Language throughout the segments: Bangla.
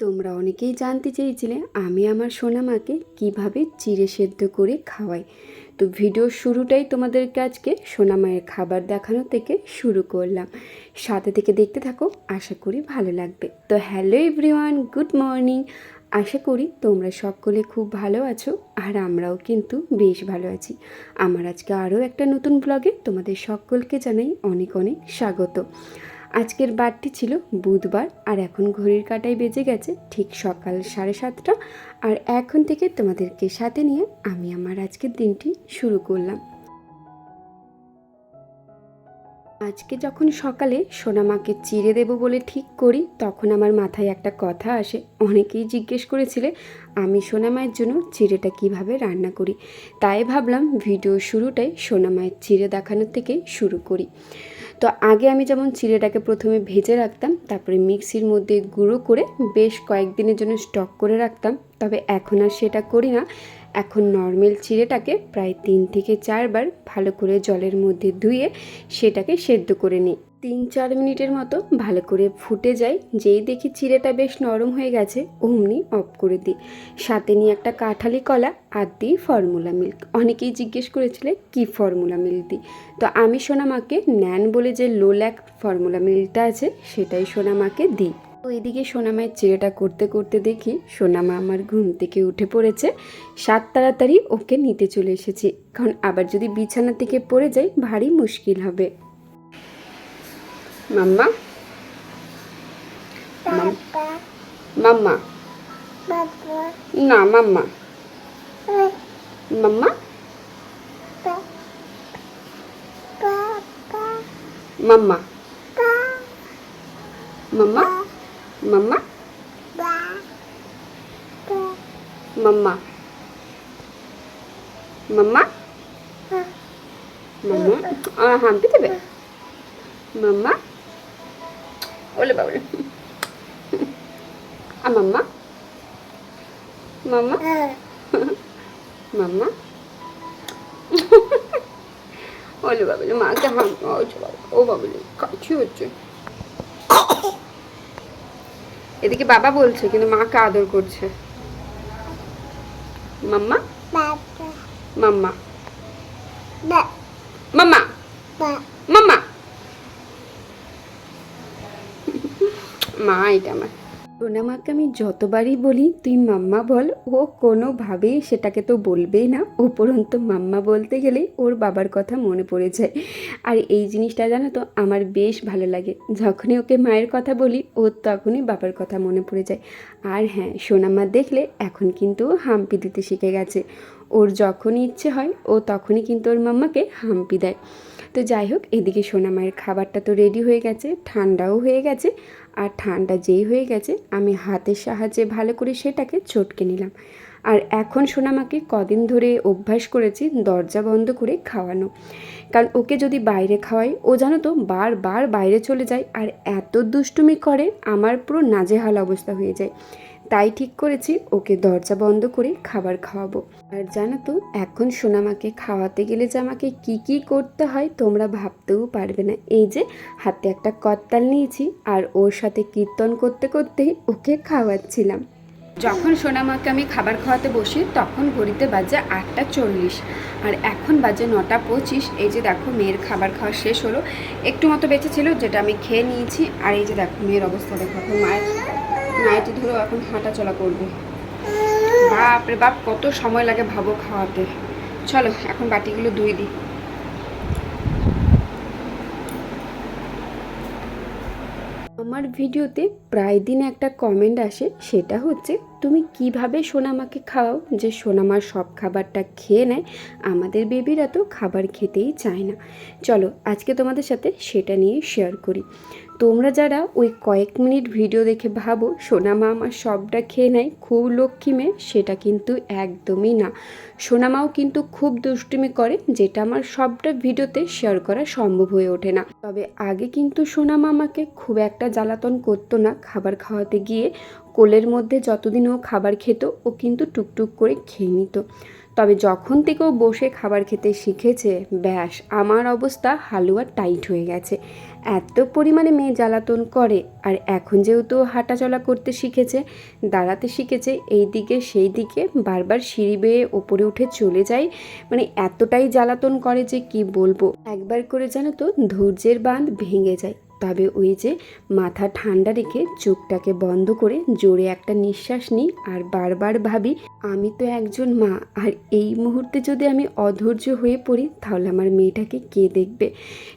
তোমরা অনেকেই জানতে চেয়েছিলে আমি আমার সোনামাকে কীভাবে চিড়ে সেদ্ধ করে খাওয়াই। তো ভিডিওর শুরুটাই তোমাদেরকে আজকে সোনামায়ের খাবার দেখানো থেকে শুরু করলাম। সাথে থেকে দেখতে থাকো, আশা করি ভালো লাগবে। তো হ্যালো এভরিওয়ান, গুড মর্নিং। আশা করি তোমরা সকলে খুব ভালো আছো আর আমরাও কিন্তু বেশ ভালো আছি। আমার আজকে আরও একটা নতুন ব্লগে তোমাদের সকলকে জানাই অনেক অনেক স্বাগত। আজকের বারটি ছিল বুধবার আর এখন ঘড়ির কাটায় বেজে গেছে ঠিক সকাল সাড়ে সাতটা। আর এখন থেকে তোমাদেরকে সাথে নিয়ে আমি আমার আজকের দিনটি শুরু করলাম। আজকে যখন সকালে সোনামাকে চিড়ে দেবো বলে ঠিক করি, তখন আমার মাথায় একটা কথা আসে। অনেকেই জিজ্ঞেস করেছিলে, আমি সোনামায়ের জন্য চিড়েটা কীভাবে রান্না করি? তাই ভাবলাম ভিডিও শুরুটাই সোনামায়ের চিড়ে দেখানোর থেকে শুরু করি। তো আগে আমি যেমন চিড়েটাকে প্রথমে ভেজে রাখতাম, তারপরে মিক্সির মধ্যে গুঁড়ো করে বেশ কয়েকদিনের জন্য স্টক করে রাখতাম। তবে এখন আর সেটা করি না। এখন নর্মাল চিড়েটাকে প্রায় তিন থেকে চারবার ভালো করে জলের মধ্যে ধুয়ে সেটাকে সেদ্ধ করে নিই। তিন চার মিনিটের মতো ভালো করে ফুটে যায়, যেই দেখি চিড়েটা বেশ নরম হয়ে গেছে, অমনি অফ করে দিই। সাথে নিয়ে একটা কাঁঠালি কলা আর দিই ফর্মুলা মিল্ক। অনেকেই জিজ্ঞেস করেছিলে, কি ফর্মুলা মিল্ক দিই? তো আমি সোনামাকে ন্যান বলে যে লো ল্যাক ফর্মুলা মিল্কটা আছে, সেটাই সোনামাকে দিই। তো এদিকে সোনামায়ের চিড়েটা করতে করতে দেখি, সোনামা আমার ঘুম থেকে উঠে পড়েছে। সাত তাড়াতাড়ি ওকে নিতে চলে এসেছি। কারণ আবার যদি বিছানা থেকে পড়ে যাই, ভারী মুশকিল হবে। মাম্মা মাম- মাম্মা না মাম্মা মাম্মা মাম্মা মাম্মা মাম্মা মাম্মা মাম্মা মাম্মা আ হাম্পি দেবে মাম্মা ওলে বাবলে আ মাম্মা? মাম্মা? মাম্মা? ওলে বাবলে মাকে হাম ও বাবলে কাছি হচ্ছে। এদিকে বাবা বলছে কিন্তু মাকে আদর করছে। মাম্মা? মাম্মা? মাম্মা? মাম্মা? মা এটা আমার। সোনামাকে আমি যতবারই বলি, তুই মাম্মা বল, ও কোনোভাবেই সেটাকে তো বলবেই না। উপরন্ত মাম্মা বলতে গেলেই ওর বাবার কথা মনে পড়ে যায়। আর এই জিনিসটা জানো তো, আমার বেশ ভালো লাগে। যখনই ওকে মায়ের কথা বলি, ওর তখনই বাবার কথা মনে পড়ে যায়। আর হ্যাঁ সোনামা দেখলে এখন কিন্তু ও হাম্পি দিতে শিখে গেছে। ওর যখনই ইচ্ছে হয়, ও তখনই কিন্তু ওর মাম্মাকে হাম্পি দেয়। তো যাই হোক, এদিকে সোনামায়ের খাবারটা তো রেডি হয়ে গেছে, ঠান্ডাও হয়ে গেছে। আর ঠান্ডা যেই হয়ে গেছে, আমি হাতের সাহায্যে ভালো করে সেটাকে চটকে নিলাম। আর এখন সোনামাকে কদিন ধরে অভ্যাস করেছি দরজা বন্ধ করে খাওয়ানো। কারণ ওকে যদি বাইরে খাওয়াই, ও জানো তো বারবার বাইরে চলে যায় আর এত দুষ্টুমি করে, আমার পুরো নাজেহাল অবস্থা হয়ে যায়। তাই ঠিক করেছি, ওকে দরজা বন্ধ করে খাবার খাওয়াবো। আর জানো তো, এখন সোনামাকে খাওয়াতে গেলে যে আমাকে কি কি করতে হয় তোমরা ভাবতেও পারবে না। এই যে, হাতে একটা কত্তাল নিয়েছি আর ওর সাথে কীর্তন করতে করতেই ওকে খাওয়াচ্ছিলাম। যখন সোনামাকে আমি খাবার খাওয়াতে বসি, তখন ঘড়িতে বাজে আটটা চল্লিশ। আর এখন বাজে নটা পঁচিশ। এই যে দেখো, মেয়ের খাবার খাওয়া শেষ হলো। একটু মতো বেঁচে ছিল, যেটা আমি খেয়ে নিয়েছি। আর এই যে দেখো, মেয়ের অবস্থা দেখো মায়ের নাইটি ধরেও এখন হাঁটা চলা করবে। বাপ রে বাপ, কত সময় লাগে ভাবো খাওয়াতে। চলো, এখন বাটিগুলো ধুয়ে দিই। আমার ভিডিওতে প্রায় দিন একটা কমেন্ট আসে, সেটা হচ্ছে, তুমি কীভাবে সোনামাকে খাওয়াও? যে সোনামার সব খাবারটা খেয়ে নেয়, আমাদের বেবিরা তো খাবার খেতেই চায় না। চলো, আজকে তোমাদের সাথে সেটা নিয়ে শেয়ার করি। তোমরা যারা ওই কয়েক মিনিট ভিডিও দেখে ভাবো সোনামা আমার সবটা খেয়ে নেয়, খুব লক্ষ্মী মেয়ে, সেটা কিন্তু একদমই না। সোনামাও কিন্তু খুব দুষ্টুমি করে, যেটা আমার সবটা ভিডিওতে শেয়ার করা সম্ভব হয়ে ওঠে না। তবে আগে কিন্তু সোনামা আমাকে খুব একটা জ্বালাতন করতো না, খাবার খাওয়াতে গিয়ে কোলের মধ্যে যতদিন ও খাবার খেত, ও কিন্তু টুকটুক করে খেয়ে নিত। তবে যখন থেকেও বসে খাবার খেতে শিখেছে, ব্যাস, আমার অবস্থা হালুয়া টাইট হয়ে গেছে। এত পরিমাণে মেয়ে জ্বালাতন করে, আর এখন যেহেতু হাঁটাচলা করতে শিখেছে, দাঁড়াতে শিখেছে, এই দিকে সেই দিকে বারবার সিঁড়ি বেয়ে ওপরে উঠে চলে যায় মানে এতটাই জ্বালাতন করে যে কি বলব? একবার করে জানো তো ধৈর্যের বাঁধ ভেঙে যায়। তবে ওই যে মাথা ঠান্ডা রেখে চোখটাকে বন্ধ করে জোরে একটা নিঃশ্বাস নিই আর বারবার ভাবি, আমি তো একজন মা, আর এই মুহূর্তে যদি আমি অধৈর্য হয়ে পড়ি, তাহলে আমার মেয়েটাকে কে দেখবে?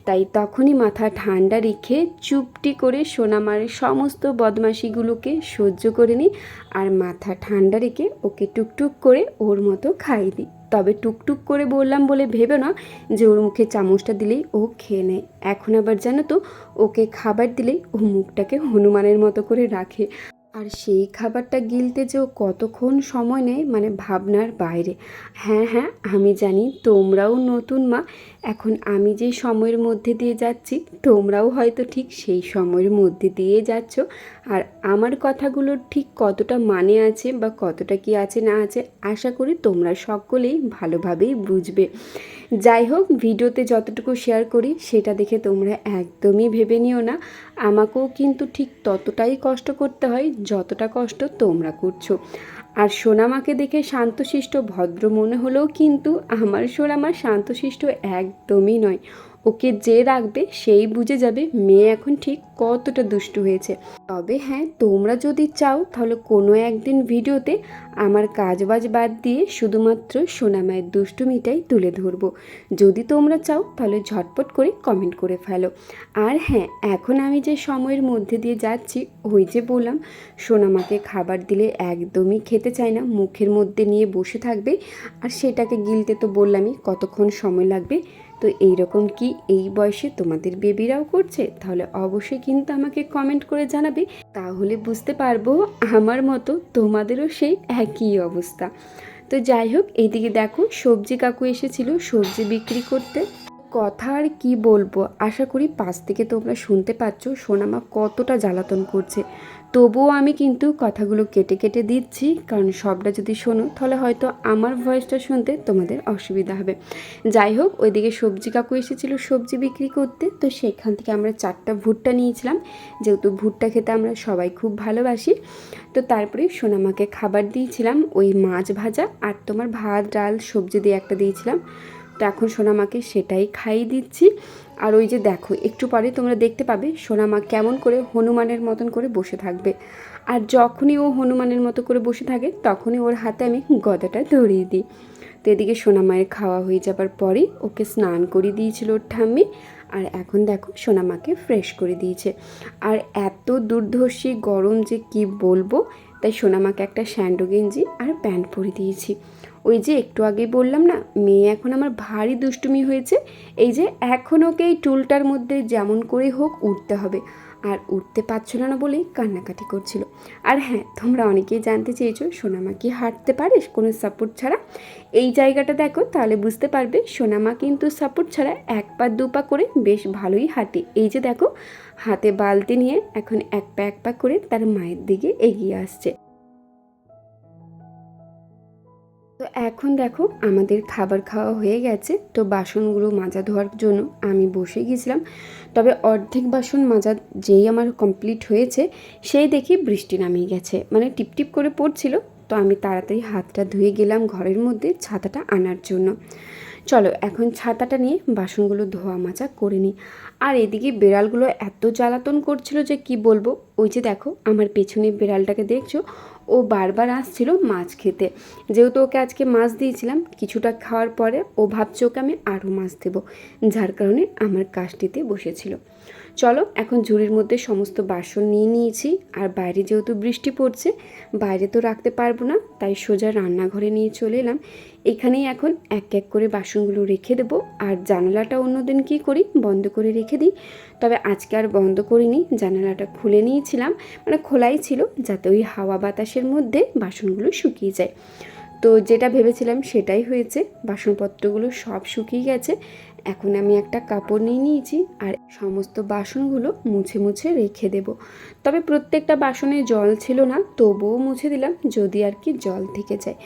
তাই তখনই মাথা ঠান্ডা রেখে চুপটি করে সোনামার সমস্ত বদমাশিগুলোকে সহ্য করে নিই আর মাথা ঠান্ডা রেখে ওকে টুকটুক করে ওর মতো খাইয়ে দিই। তবে টুকটুক করে বললাম বলে ভেবে না যে ওর মুখে চামচটা দিলেই ও খেয়ে নেয়। এখন আবার জানো তো, ওকে খাবার দিলেই ও মুখটাকে হনুমানের মতো করে রাখে। আর সেই খাবারটা গিলতে যে ও কতক্ষণ সময় নেয় মানে ভাবনার বাইরে। হ্যাঁ হ্যাঁ আমি জানি তোমরাও নতুন মা এখন আমি যে সময়ের মধ্যে দিয়ে যাচ্ছি, তোমরাও হয়তো ঠিক সেই সময়ের মধ্যে দিয়ে যাচ্ছ। আর আমার কথাগুলোর ঠিক কতটা মানে আছে বা কতটা কি আছে না আছে, আশা করি তোমরা সকলেই ভালোভাবেই বুঝবে। যাই হোক, ভিডিওতে যতটুকু শেয়ার করি, সেটা দেখে তোমরা একদমই ভেবে নিও না। আমাকেও কিন্তু ঠিক ততটাই কষ্ট করতে হয়, যতটা কষ্ট তোমরা করছ। আর সোনামাকে দেখে শান্তশিষ্ট ভদ্র মনে হলেও কিন্তু আমার সোনামা শান্তশিষ্ট একদমই নয়। ওকে যে রাখবে সেই বুঝে যাবে মেয়ে এখন ঠিক কতটা দুষ্টু হয়েছে। তবে হ্যাঁ তোমরা যদি চাও তাহলে কোনো একদিন ভিডিওতে আমার কাজবাজ বাদ দিয়ে শুধুমাত্র সোনামায়ের দুষ্টুমিটাই তুলে ধরবো। যদি তোমরা চাও তাহলে ঝটপট করে কমেন্ট করে ফেলো। আর হ্যাঁ এখন আমি যে সময়ের মধ্যে দিয়ে যাচ্ছি, ওই যে বললাম সোনামাকে খাবার দিলে একদমই খেতে চায় না, মুখের মধ্যে নিয়ে বসে থাকবে। আর সেটাকে গিলতে তো বললামই কতক্ষণ সময় লাগবে তো এই রকম কি এই বয়সে তোমাদের বেবিরাও করছে? তাহলে অবশ্যই কিন্তু আমাকে কমেন্ট করে জানাবে। তাহলে বুঝতে পারব আমার মতো তোমাদেরও সেই একই অবস্থা। তো যাই হোক, এইদিকে দেখো, সবজি কাকু এসেছিল সবজি বিক্রি করতে। কথা আর কি বলব? আশা করি পাশ থেকে তোমরা শুনতে পাচ্ছ, সোনামা কতটা জ্বালাতন করছে। তবুও আমি কিন্তু কথাগুলো কেটে কেটে দিচ্ছি, কারণ সবটা যদি শোনো, তাহলে হয়তো আমার ভয়েসটা শুনতে তোমাদের অসুবিধা হবে। যাই হোক, ওইদিকে সবজি কাকু এসেছিল সবজি বিক্রি করতে, তো সেখান থেকে আমরা চারটা ভুট্টা নিয়েছিলাম। যেহেতু ভুট্টা খেতে আমরা সবাই খুব ভালোবাসি, তো তারপরে সোনামাকে খাবার দিয়েছিলাম, ওই মাছ ভাজা আর তোমার ভাত, ডাল, সবজি দিয়ে একটা দিয়েছিলাম। তো এখন সোনামাকে সেটাই খাইয়ে দিচ্ছি। আর ওই যে দেখো, একটু পরে তোমরা দেখতে পাবে সোনামা কেমন করে হনুমানের মতন করে বসে থাকবে। আর যখনই ও হনুমানের মতো করে বসে থাকে, তখনই ওর হাতে আমি গদাটা ধরিয়ে দিই। তো এদিকে সোনামায়ের খাওয়া হয়ে যাবার পরেই ওকে স্নান করে দিয়েছিল ওর ঠাম্মি। আর এখন দেখো সোনামাকে ফ্রেশ করে দিয়েছে। আর এত দুর্ধর্ষী গরম যে কি বলব, তাই সোনামাকে একটা স্যান্ডো গেঞ্জি আর প্যান্ট পরে দিয়েছি। ওই যে একটু আগে বললাম না, মেয়ে এখন আমার ভারী দুষ্টুমি হয়েছে, এই যে এখন ওকে এই টুলটার মধ্যে যেমন করে হোক উঠতে হবে। আর উঠতে পারছিল না বলেই কান্নাকাটি করছিল। আর হ্যাঁ তোমরা অনেকেই জানতে চেয়েছো, সোনামা কি হাঁটতে পারে কোনো সাপোর্ট ছাড়া? এই জায়গাটা দেখো, তাহলে বুঝতে পারবে, সোনামা কিন্তু সাপোর্ট ছাড়া এক পা, দু পা করে বেশ ভালোই হাঁটে। এই যে দেখো, হাতে বালতি নিয়ে এখন এক পা এক পা করে তার মায়ের দিকে এগিয়ে আসছে। তো এখন দেখো আমাদের খাবার খাওয়া হয়ে গেছে। তো বাসনগুলো মাজা ধোয়ার জন্য আমি বসে গিয়েছিলাম তবে অর্ধেক বাসন মাজা যেই আমার কমপ্লিট হয়েছে, সেই দেখি বৃষ্টি নামিয়ে গেছে। মানে টিপটিপ করে পড়ছিল। তো আমি তাড়াতাড়ি হাতটা ধুয়ে গেলাম ঘরের মধ্যে ছাতাটা আনার জন্য। চলো এখন ছাতাটা নিয়ে বাসনগুলো ধোয়া মাজা করে নিই। আর এদিকে বেড়ালগুলো এত জ্বালাতন করছিল যে কি বলব? ওই যে দেখো, আমার পেছনে বেড়ালটাকে দেখছ? ও বারবার আসছিল মাছ খেতে। যেহেতু ওকে আজকে মাছ দিয়েছিলাম, কিছুটা খাওয়ার পরে ও ভাবছে ওকে আমি আরও মাছ দেবো। যার কারণে আমার কাজটিতে বসেছিল। চলো, এখন ঝুড়ির মধ্যে সমস্ত বাসন নিয়ে নিয়েছি। আর বাইরে যেহেতু বৃষ্টি পড়ছে, বাইরে তো রাখতে পারব না, তাই সোজা রান্নাঘরে নিয়ে চলে এলাম। এখানেই এখন এক এক করে বাসনগুলো রেখে দেবো। আর জানালাটা অন্যদিন কী করি, বন্ধ করে রেখে দিই। তবে আজকে আর বন্ধ করিনি, জানালাটা খুলে নিয়েছিলাম মানে খোলাই ছিল, যাতে ওই হাওয়া বাতাসের মধ্যে বাসনগুলো শুকিয়ে যায়। তো যেটা ভেবেছিলাম সেটাই হয়েছে, বাসনপত্রগুলো সব শুকিয়ে গেছে। এখন আমি একটা কাপড় নিয়ে নিয়েছি আর সমস্ত বাসনগুলো মুছে মুছে রেখে দেব। তবে প্রত্যেকটা বাসনে জল ছিল না, তবুও মুছে দিলাম যদি আর কি জল থেকে যায়।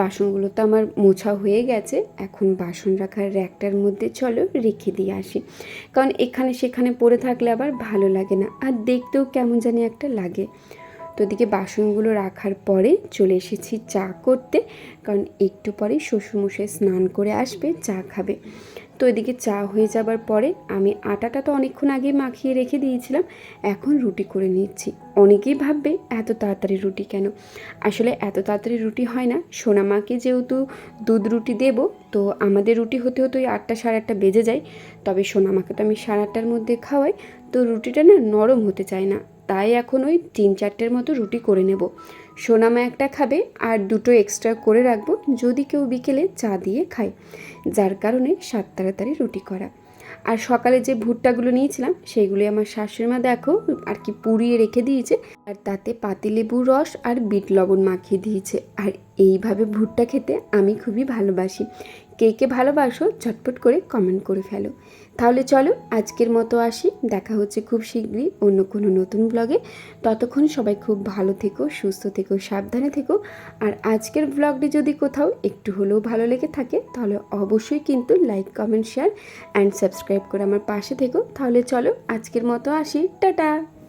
বাসনগুলো তো আমার মোছা হয়ে গেছে, এখন বাসন রাখার র্যাকটার মধ্যে চলো রেখে দিয়ে আসি। কারণ এখানে সেখানে পড়ে থাকলে আবার ভালো লাগে না, আর দেখতেও কেমন জানি একটা লাগে। তো ওদিকে বাসনগুলো রাখার পরে চলে এসেছি চা করতে, কারণ একটু পরেই শ্বশুরমশাই স্নান করে আসবে, চা খাবে। তো এদিকে চা হয়ে যাবার পরে আমি আটাটা তো অনেকক্ষণ আগে মাখিয়ে রেখে দিয়েছিলাম, এখন রুটি করে নিচ্ছি। অনেকেই ভাববে, এত তাড়াতাড়ি রুটি কেন? আসলে এত তাড়াতাড়ি রুটি হয় না। সোনামাকে যেহেতু দুধ রুটি দেব, তো আমাদের রুটি হতে হতে ওই আটটা সাড়ে আটটা বেজে যায়। তবে সোনামাকে তো আমি সাড়ে আটটার মধ্যে খাওয়াই, তো রুটিটা না নরম হতে চায় না। তাই এখন ওই তিন চারটের মতো রুটি করে নেব। সোনামা একটা খাবে আর দুটো এক্সট্রা করে রাখব যদি কেউ বিকেলে চা দিয়ে খায়, যার কারণে সাত তাড়াতাড়ি রুটি করা। আর সকালে যে ভুট্টাগুলো নিয়েছিলাম সেইগুলি আমার শাশুড়িমা দেখো, আর কি পুড়িয়ে রেখে দিয়েছে। আর তাতে পাতিলেবুর রস আর বিট লবণ মাখিয়ে দিয়েছে। আর এইভাবে ভুট্টা খেতে আমি খুবই ভালোবাসি। কে কে ভালোবাসো, ঝটপট করে কমেন্ট করে ফেলো। তাহলে চলো আজকের মতো আসি। দেখা হচ্ছে খুব শীঘ্রই অন্য কোনো নতুন ব্লগে ততক্ষণ সবাই খুব ভালো থেকো, সুস্থ থেকো, সাবধানে থেকো। আর আজকের ব্লগটি যদি কোথাও একটু হলেও ভালো লেগে থাকে, তাহলে অবশ্যই কিন্তু like comment share and subscribe করে আমার পাশে থেকো। তাহলে চলো আজকের মতো আসি। টাটা!